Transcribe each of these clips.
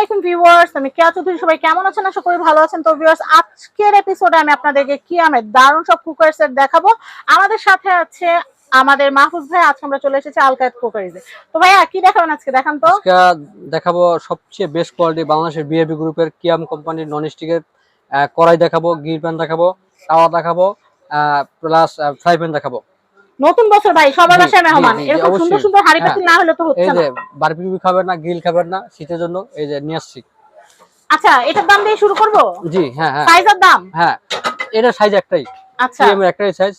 আলাইকুম ভিউয়ার্স, আমি কেয়া চৌধুরী, সবাই কেমন আছেন? আশা করি ভালো আছেন। তো ভিউয়ার্স, আজকের এপিসোডে আমি আপনাদেরকে কি আমের দারুণ সব কুকার সেট দেখাবো। আমাদের সাথে আছে আমাদের মাহফুজ ভাই, আজকে আমরা চলে এসেছি আলকায়েত কুকারিজে তো ভাইয়া, কি দেখাবেন আজকে? দেখান তো। আজকে দেখাবো সবচেয়ে বেস্ট কোয়ালিটি বাংলাদেশের বিএবি গ্রুপের কিয়াম কোম্পানির নন স্টিকের কড়াই দেখাবো গির প্যান দেখাবো তাওয়া দেখাবো প্লাস ফ্রাই প্যান দেখাবো। নতুন বছর ভাই সবার বাসায় মেহমান। এরকম সুন্দর সুন্দর হাড়ি হ্যাঁ। পাতিল না হলে তো হচ্ছে এই না। যে বারবিকিউ খাবেন না গ্রিল খাবেন না শীতের জন্য এই যে নিয়ে আসছি। আচ্ছা এটার দাম দিয়ে শুরু করব? জি হ্যাঁ হ্যাঁ। সাইজের দাম? হ্যাঁ এটা সাইজ একটাই। আচ্ছা। কিয়ামের একটাই সাইজ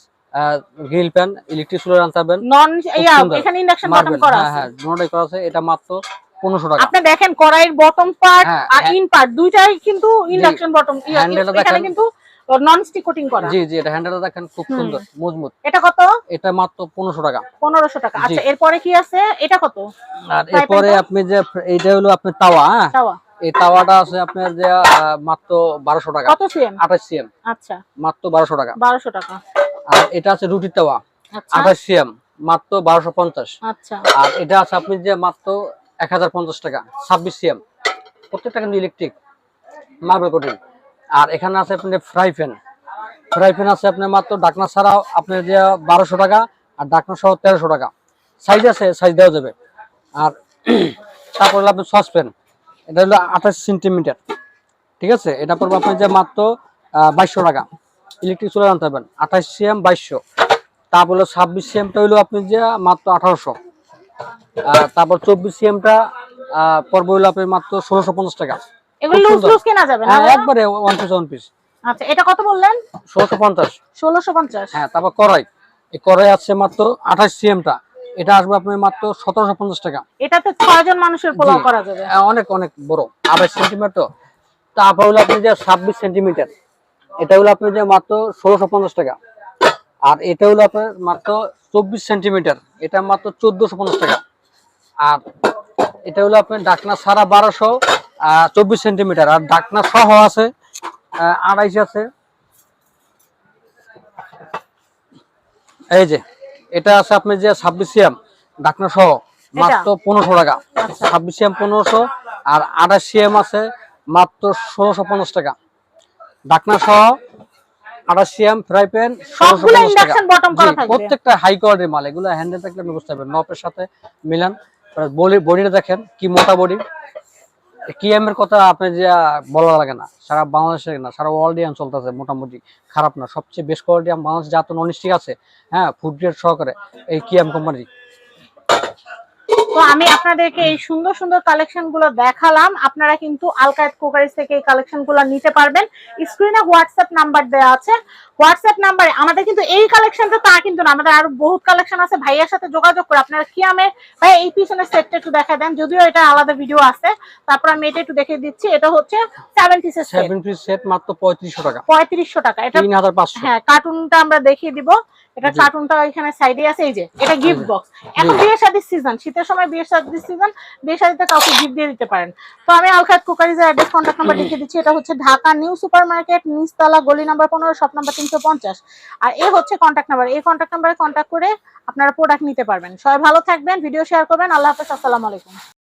গ্রিল প্যান ইলেকট্রিক চুলার আনতে পারবেন নন এখানে ইন্ডাকশন বাটন করা হ্যাঁ আছে। হ্যাঁ দুটোই করা আছে এটা মাত্র পনেরোশো টাকা। আপনি দেখেন কড়াইয়ের বটম পার্ট হ্যাঁ, আর হ্যাঁ। ইন পার্ট দুইটাই কিন্তু ইন্ডাকশন বটম এখানে দেখেন। কিন্তু নন স্টিক কোটিং করা। জি জি এটা হ্যান্ডেলটা দেখেন খুব সুন্দর মজবুত। এটা কত? এটা মাত্র পনেরোশো টাকা। পনেরোশো টাকা। আচ্ছা এরপরে কি আছে? এটা কত? আর এরপরে আপনি যে এইটা হলো আপনার তাওয়া হ্যাঁ? তাওয়া। এই তাওয়াটা আছে আপনার যে মাত্র বারোশো টাকা। কত সিএম আঠাশ সিএম আচ্ছা। মাত্র বারোশো টাকা। বারোশো টাকা। আর এটা আছে রুটির তাওয়া আচ্ছা। আঠাশ সিএম মাত্র বারোশো পঞ্চাশ। আচ্ছা। আর এটা আছে আপনি যে মাত্র এক হাজার পঞ্চাশ টাকা ছাব্বিশ সিএম প্রত্যেকটা কিন্তু ইলেকট্রিক মার্বেল কোটিং আর এখানে আছে আপনার ফ্রাই প্যান। ফ্রাই প্যান আছে আপনার মাত্র ডাকনা ছাড়াও আপনার যে বারোশো টাকা আর ডাকনা সহ তেরোশো টাকা। সাইজ আছে সাইজ দেওয়া যাবে। আর তারপর হলো আপনার সসপ্যান এটা হলো আঠাশ সেন্টিমিটার ঠিক আছে? এটা পড়বে আপনার যে মাত্র বাইশশো টাকা। ইলেকট্রিক চুলা আনতে পারবেন। আঠাশ সিএম বাইশশো। তারপর হলো ছাব্বিশ সিএমটা হলো আপনি যে মাত্র আঠারোশো। তারপর চব্বিশ সিএমটা পড়বে হলো আপনার মাত্র ষোলোশো পঞ্চাশ টাকা। এগুলো লুজ লুজ কেনা যাবে না হ্যাঁ একবারে ওয়ান পিস ওয়ান পিস আচ্ছা এটা কত বললেন? ষোলোশো পঞ্চাশ। ষোলোশো পঞ্চাশ। হ্যাঁ তারপর কড়াই। এই কড়াই আছে মাত্র আঠাশ সিএমটা। এটা আসবে আপনার মাত্র সতেরোশো পঞ্চাশ টাকা। এটাতে ছয় জন মানুষের পোলাও করা যাবে। হ্যাঁ, অনেক অনেক বড়। আড়াই সেন্টিমিটার তো। তারপর হলো আপনি যে ছাব্বিশ সেন্টিমিটার। এটা হলো আপনি যে মাত্র ষোলোশো পঞ্চাশ টাকা। আর এটা হলো আপনার মাত্র চব্বিশ সেন্টিমিটার। এটা মাত্র চোদ্দশো পঞ্চাশ টাকা। আর এটা হলো আপনার ডাকনা সারা বারোশো। চব্বিশ সেন্টিমিটার। আর ডাকনা সহ আছে আড়াইশ আছে। এই যে এটা আছে আপনি যে ছাব্বিশ সিএম ডাকনা সহ মাত্র পনেরোশো টাকা। আচ্ছা। ছাব্বিশ সিএম পনেরোশো আর সিএম আছে মাত্র ষোলোশো পঞ্চাশ টাকা। ডাকনা সহ সিএম ফ্রাই প্যান ষোলোশো পঞ্চাশ টাকা। প্রত্যেকটা হাই কোয়ালিটির মাল এগুলো হ্যান্ডেল থাকলে আপনি বুঝতে পারবেন নপের সাথে মিলান। বডি বডিটা দেখেন কি মোটা বডি। কি এম এর কথা আপনি যে বলা লাগে না, সারা বাংলাদেশে না, সারা ওয়ার্ল্ডে চলতেছে মোটামুটি খারাপ না। সবচেয়ে বেস্ট কোয়ালিটি বাংলাদেশ যত নন স্টিক আছে হ্যাঁ ফুড গ্রেড সহকারে এই কিএম কোম্পানি তো আমি আপনাদেরকে এই সুন্দর সুন্দর কালেকশনগুলো দেখালাম। আপনারা কিন্তু আলকায়েত কুকারিজ থেকে এই কালেকশনগুলো নিতে পারবেন। স্ক্রিনে হোয়াটসঅ্যাপ নাম্বার দেওয়া আছে। হোয়াটসঅ্যাপ নাম্বারে আমাদের কিন্তু এই কালেকশনটা তা কিন্তু না। আমাদের আরও বহুত কালেকশন আছে। ভাইয়ের সাথে যোগাযোগ করে আপনারা কি আমি ভাই এই পিছনের সেটটা একটু দেখা দেন। যদিও এটা আলাদা ভিডিও আছে। তারপর আমি এটা একটু দেখে দিচ্ছি। এটা হচ্ছে সেভেন পিসের সেট সেভেন পিস সেট মাত্র পঁয়ত্রিশশো টাকা। পঁয়ত্রিশশো টাকা। এটা তিন হাজার পাঁচশো। হ্যাঁ কার্টুনটা আমরা দেখিয়ে দিব। এটা। কার্টুনটা এখানে সাইডে আছে। এই যে এটা গিফট বক্স এখন। বিয়ের শাদির সিজন শীতের সময় বিয়ের শাদির সিজন বিয়ের শাদিতে কাউকে গিফট দিয়ে দিতে পারেন। তো আমি আলখাত কুকারিজের অ্যাড্রেস কন্ট্যাক্ট নাম্বার লিখে দিচ্ছি। এটা হচ্ছে ঢাকা নিউ সুপার মার্কেট নিচতলা গলি নাম্বার পনেরো শপ নাম্বার পঞ্চাশ। আর এ হচ্ছে কন্ট্যাক্ট নাম্বার এই কন্ট্যাক্ট নাম্বারে কন্ট্যাক্ট করে আপনারা প্রোডাক্ট নিতে পারবেন। সবাই ভালো থাকবেন ভিডিও শেয়ার করবেন। আল্লাহ হাফেজ, আসসালামু আলাইকুম।